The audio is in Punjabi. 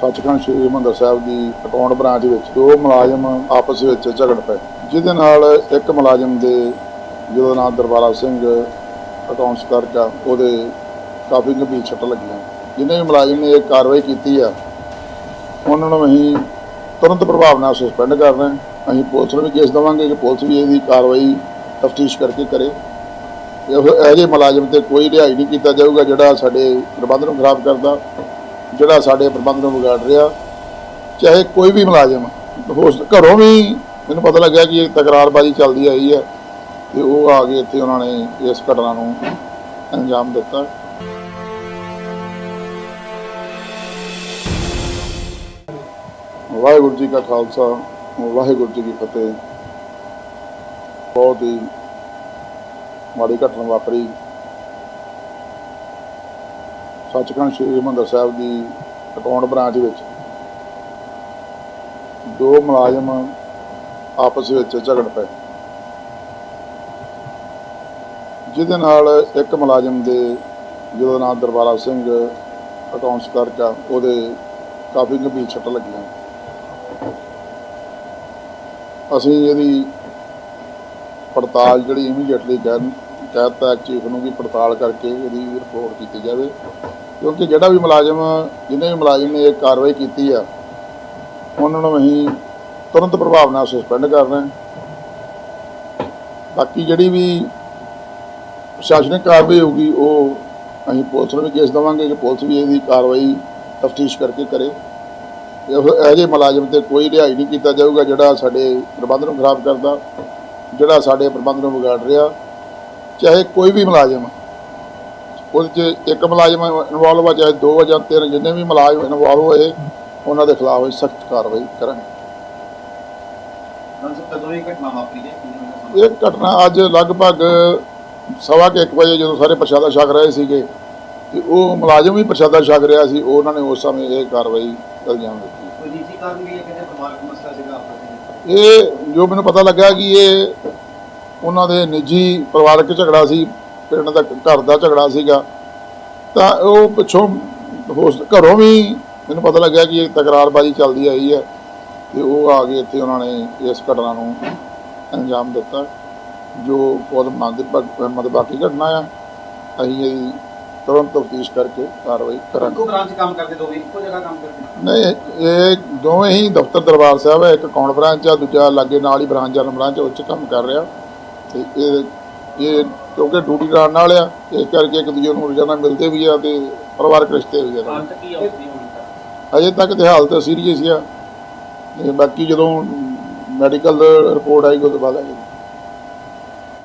ਸੱਚਖੰਡ ਸ੍ਰੀ ਹਰਿਮੰਦਰ ਸਾਹਿਬ ਦੀ ਅਕਾਊਂਟ ਬ੍ਰਾਂਚ ਵਿੱਚ ਦੋ ਮੁਲਾਜ਼ਮ ਆਪਸ ਵਿੱਚ ਝਗੜ ਪਏ। ਜਿਹਦੇ ਨਾਲ ਇੱਕ ਮੁਲਾਜ਼ਮ ਦੇ ਜਿਹਦਾ ਨਾਮ ਦਰਬਾਰਾ ਸਿੰਘ ਅਕਾਊਂਟਸ ਕਲਰਕ ਆ ਉਹਦੇ ਕਾਫੀ ਗੰਭੀਰ ਸੱਟ ਲੱਗੀਆਂ। ਜਿਨੇ ਵੀ ਮੁਲਾਜ਼ਮ ਨੇ ਇਹ ਕਾਰਵਾਈ ਕੀਤੀ ਆ, ਉਹਨਾਂ ਨੂੰ ਅਸੀਂ ਤੁਰੰਤ ਪ੍ਰਭਾਵ ਨਾਲ ਸਸਪੈਂਡ ਕਰ ਰਹੇ ਹਾਂ। ਅਸੀਂ ਪੁਲਿਸ ਨੂੰ ਵੀ ਕੇਸ ਦੇਵਾਂਗੇ ਕਿ ਪੁਲਿਸ ਵੀ ਇਹਦੀ ਕਾਰਵਾਈ ਤਫਤੀਸ਼ ਕਰਕੇ ਕਰੇ। ਇਹ ਇਹੋ ਜਿਹੇ ਮੁਲਾਜ਼ਮ ਤੇ ਕੋਈ ਰਿਹਾਈ ਨਹੀਂ ਕੀਤਾ ਜਾਊਗਾ ਜਿਹੜਾ ਸਾਡੇ ਪ੍ਰਬੰਧ ਨੂੰ ਖਰਾਬ ਕਰਦਾ। ਜਿਹੜਾ ਸਾਡੇ ਪ੍ਰਬੰਧ ਨੂੰ ਵਿਗਾੜ ਰਿਹਾ, ਚਾਹੇ ਕੋਈ ਵੀ ਮੁਲਾਜ਼ਮ ਹੋ ਘਰੋਂ ਵੀ ਮੈਨੂੰ ਪਤਾ ਲੱਗਿਆ ਕਿ ਇਹ ਤਕਰਾਰਬਾਜ਼ੀ ਚੱਲਦੀ ਆਈ ਹੈ, ਤੇ ਉਹ ਆ ਕੇ ਇੱਥੇ ਉਹਨਾਂ ਨੇ ਇਸ ਘਟਨਾ ਨੂੰ ਅੰਜਾਮ ਦਿੱਤਾ। ਵਾਹਿਗੁਰੂ ਜੀ ਕਾ ਖਾਲਸਾ, ਵਾਹਿਗੁਰੂ ਜੀ ਕੀ ਫਤਿਹ। ਬਹੁਤ ਹੀ ਮਾੜੀ ਘਟਨਾ ਵਾਪਰੀ। ਸੱਚਖੰਡ ਸ੍ਰੀ ਹਰਿਮੰਦਰ ਸਾਹਿਬ ਦੀ ਅਕਾਊਂਟ ਬ੍ਰਾਂਚ ਵਿੱਚ ਦੋ ਮੁਲਾਜ਼ਮ ਆਪਸ ਵਿੱਚ ਝਗੜ ਪਏ। ਜਿਹਦੇ ਨਾਲ ਇੱਕ ਮੁਲਾਜ਼ਮ ਦੇ ਜਿਹਦਾ ਨਾਮ ਦਰਬਾਰਾ ਸਿੰਘ ਅਕਾਊਂਟਸ ਕਲਰਕ ਉਹਦੇ ਕਾਫੀ ਗੰਭੀਰ ਸੱਟ ਲੱਗੀਆਂ। ਅਸੀਂ ਇਹਦੀ ਪੜਤਾਲ ਜਿਹੜੀ ਇਮੀਡੀਏਟਲੀ ਕਰਨ ਕਹਿਤਾ ਚੀਫ ਨੂੰ ਵੀ ਪੜਤਾਲ ਕਰਕੇ ਇਹਦੀ ਰਿਪੋਰਟ ਕੀਤੀ ਜਾਵੇ। ਕਿਉਂਕਿ ਜਿਹੜਾ ਵੀ ਮੁਲਾਜ਼ਮ ਜਿਹਨੇ ਵੀ ਮੁਲਾਜ਼ਮ ਨੇ ਇਹ ਕਾਰਵਾਈ ਕੀਤੀ ਆ, ਉਹਨਾਂ ਨੂੰ ਅਸੀਂ ਤੁਰੰਤ ਪ੍ਰਭਾਵ ਨਾਲ ਸਸਪੈਂਡ ਕਰ ਰਹੇ ਹਾਂ। ਬਾਕੀ ਜਿਹੜੀ ਵੀ ਪ੍ਰਸ਼ਾਸਨਿਕ ਕਾਰਵਾਈ ਹੋਊਗੀ, ਉਹ ਅਸੀਂ ਪੁਲਿਸ ਨੂੰ ਵੀ ਕੇਸ ਦੇਵਾਂਗੇ ਕਿ ਪੁਲਿਸ ਵੀ ਇਹਦੀ ਕਾਰਵਾਈ ਤਫਤੀਸ਼ ਕਰਕੇ ਕਰੇ। ਇਹੋ ਜਿਹੇ ਮੁਲਾਜ਼ਮ ਤੇ ਕੋਈ ਰਿਹਾਈ ਨਹੀਂ ਕੀਤਾ ਜਾਊਗਾ ਜਿਹੜਾ ਸਾਡੇ ਪ੍ਰਬੰਧ ਨੂੰ ਖਰਾਬ ਕਰਦਾ, ਜਿਹੜਾ ਸਾਡੇ ਪ੍ਰਬੰਧ ਨੂੰ ਵਿਗਾੜ ਰਿਹਾ। ਚਾਹੇ ਕੋਈ ਵੀ ਮੁਲਾਜ਼ਮ ਉਹਦੇ 'ਚ ਇੱਕ ਮੁਲਾਜ਼ਮ ਇਨਵੋਲਵ ਆ ਚਾਹੇ ਦੋ ਆ ਜਾਂ ਤਿੰਨ ਜਿੰਨੇ ਵੀ ਮੁਲਾਜ਼ਮ ਇਨਵੋਲਵ ਹੋਏ ਉਹਨਾਂ ਦੇ ਖਿਲਾਫ ਸਖਤ ਕਾਰਵਾਈ ਕਰਾਂਗੇ। ਇਹ ਘਟਨਾ ਅੱਜ ਲਗਭਗ ਸਵਾ ਕੁ ਇੱਕ ਵਜੇ ਜਦੋਂ ਸਾਰੇ ਪ੍ਰਸ਼ਾਦਾ ਛਕ ਰਹੇ ਸੀਗੇ ਤੇ ਉਹ ਮੁਲਾਜ਼ਮ ਵੀ ਪ੍ਰਸ਼ਾਦਾ ਛਕ ਰਿਹਾ ਸੀ ਉਹਨਾਂ ਨੇ ਉਸ ਸਮੇਂ ਇਹ ਕਾਰਵਾਈ ਅੰਜਾਮ ਦਿੱਤੀ। ਇਹ ਜੋ ਮੈਨੂੰ ਪਤਾ ਲੱਗਾ ਕਿ ਇਹ ਉਹਨਾਂ ਦੇ ਨਿੱਜੀ ਪਰਿਵਾਰਕ ਝਗੜਾ ਸੀ ਪਿੰਡ ਦਾ ਘਰ ਦਾ ਝਗੜਾ ਸੀਗਾ। ਤਾਂ ਉਹ ਪਿੱਛੋਂ ਹੋ ਸਕ- ਘਰੋਂ ਵੀ ਮੈਨੂੰ ਪਤਾ ਲੱਗਿਆ ਕਿ ਇਹ ਤਕਰਾਰਬਾਜ਼ੀ ਚੱਲਦੀ ਆਈ ਹੈ ਤੇ ਉਹ ਆ ਕੇ ਇੱਥੇ ਉਹਨਾਂ ਨੇ ਇਸ ਘਟਨਾ ਨੂੰ ਅੰਜਾਮ ਦਿੱਤਾ ਜੋ ਬਹੁਤ ਮੰਦ ਮਦਬਾਕੀ ਘਟਨਾ ਆ। ਅਸੀਂ ਇਹਦੀ ਤੁਰੰਤ ਤਫਤੀਸ਼ ਕਰਕੇ ਕਾਰਵਾਈ ਕਰਾਂਗੇ। ਇੱਕੋ ਬ੍ਰਾਂਚ ਕੰਮ ਕਰਦੇ ਦੋ ਵੀ ਇੱਕੋ ਜਗ੍ਹਾ ਕੰਮ ਕਰਦੇ ਨਹੀਂ ਇਹ ਦੋਵੇਂ ਹੀ ਦਫ਼ਤਰ ਦਰਬਾਰ ਸਾਹਿਬ ਹੈ ਇੱਕ ਕੌਣ ਬ੍ਰਾਂਚ ਆ ਦੂਜਾ ਲਾਗੇ ਨਾਲ ਹੀ ਬ੍ਰਾਂਚ ਜਨ ਬ੍ਰਾਂਚ ਉਹ 'ਚ ਕੰਮ ਕਰ ਰਿਹਾ। ਤੇ ਇਹ ਇਹ ਕਿਉਂਕਿ ਡਿਊਟੀ ਕਰਨ ਨਾਲ ਆ ਇਸ ਕਰਕੇ ਇੱਕ ਦੂਜੇ ਨੂੰ ਰੋਜ਼ਾਨਾ ਮਿਲਦੇ ਵੀ ਆ ਤੇ ਪਰਿਵਾਰਕ ਰਿਸ਼ਤੇ ਵੀ ਆ। ਅੰਤ ਕੀ ਆਉਂਦੀ ਹੁਣ ਤੱਕ? ਅਜੇ ਤੱਕ ਤੇ ਹਾਲਤ ਸੀਰੀਅਸ ਆ। ਤੇ ਬਾਕੀ ਜਦੋਂ ਮੈਡੀਕਲ ਰਿਪੋਰਟ ਆਏਗੀ ਉਹਦੇ ਬਾਅਦ ਆਏਗੀ